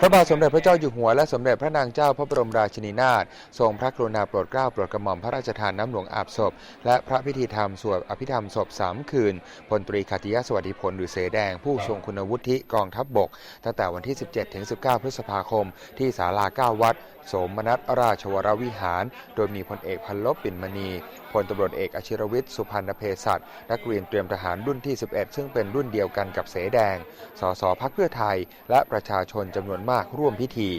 พระบาทสมเด็จพระเจ้าอยู่หัวและสมเด็จพระนางเจ้าพระบรมราชินีนาถทรงพระกรุณาโปรดเกล้าโปรดกระหม่อมพระราชทานน้ำหลวงอาบศพ และพระพิธีธรรมสวดอภิธรรมศพสามคืนพลตรีขัติยสวัสดิผลหรือเสแดง ผู้ทรงคุณวุฒิกองทัพบบก ตั้งแต่วันที่ 17ถึง19 พฤษภาคม ที่ศาลาเก้าวัด สมนัสราชวรวิหาร โดยมีพลเอกพันลบปิ่นมณีพลตำรวจเอกอชิรวิทย์สุพันธเพศัตนักเรียนเตรียมทหารรุ่นที่ 11 ซึ่งเป็นรุ่นเดียวกันกับเสแดงสสพักเพื่อไทยและประชาชนจำนวนมากร่วมพิธี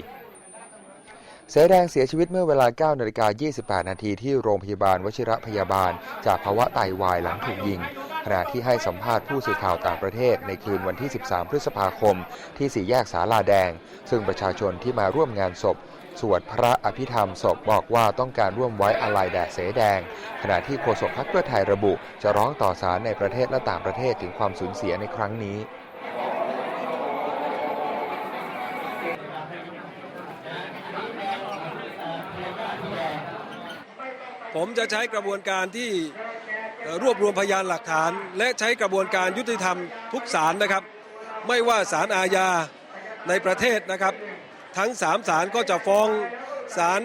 เสแดงเสียชีวิตเมื่อเวลา9นาฬิกา28 นาทีที่โรงพยาบาลวชิระพยาบาล จากภาวะไตวายหลังถูกยิงขณะที่ให้สัมภาษณ์ผู้สื่อข่าวต่างประเทศในคืนวันที่ 13 พฤษภาคม ที่สี่แยกสาลาแดง ซึ่งประชาชนที่มาร่วมงานศพ สวดพระอภิธรรมศพบอกว่าต้องการร่วมไว้อาลัยแด่เสแดง ขณะที่โฆษกพรรคเพื่อไทยระบุ จะร้องต่อศาลในประเทศและต่างประเทศถึงความสูญเสียในครั้งนี้ ผมจะใช้กระบวนการที่รวบรวมพยานหลักฐาน และใช้กระบวนการยุติธรรมทุกศาลนะครับ ไม่ว่าศาลอาญาในประเทศนะครับ ทั้งสามศาลก็จะฟ้องศาล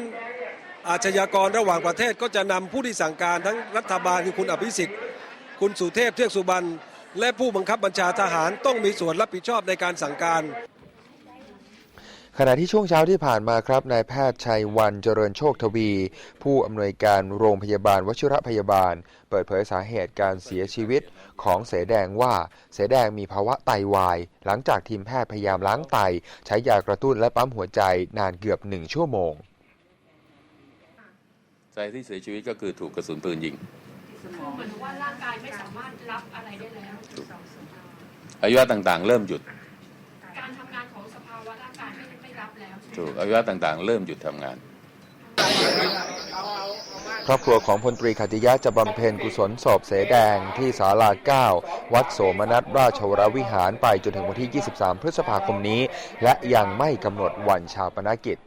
อาชญากรระหว่างประเทศก็จะนำผู้ที่สั่งการทั้งรัฐบาลคือคุณอภิสิทธิ์ คุณสุเทพเทือกสุบรรณและผู้บังคับบัญชาทหารต้องมีส่วนรับผิดชอบในการสั่งการ ขณะที่ช่วงเช้าที่ผ่านมาครับนายแพทย์ชัยวันเจริญโชคทวี ผู้อำนวยการโรงพยาบาลวชิระพยาบาล เปิดเผยสาเหตุการเสียชีวิตของเสแดงว่าเสแดงมีภาวะไตวาย หลังจากทีมแพทย์พยายามล้างไต ใช้ยากระตุ้นและปั๊มหัวใจนานเกือบหนึ่งชั่วโมงสาเหตุที่เสียชีวิตก็คือถูกกระสุนปืนยิงเหมือนว่าร่างกายไม่สามารถรับอะไรได้แล้วอวัยวะต่างๆ เริ่มหยุด ถูกอวัยวะต่างๆ เริ่มหยุดทำงาน ครอบครัวของพลตรีขัตติยะจะบำเพ็ญกุศลศพเสแดงที่ศาลาเก้าวัดโสมนัสราชวรวิหารไปจนถึงวันที่ 23 พฤษภาคมนี้ และยังไม่กำหนดวันชาปนกิจ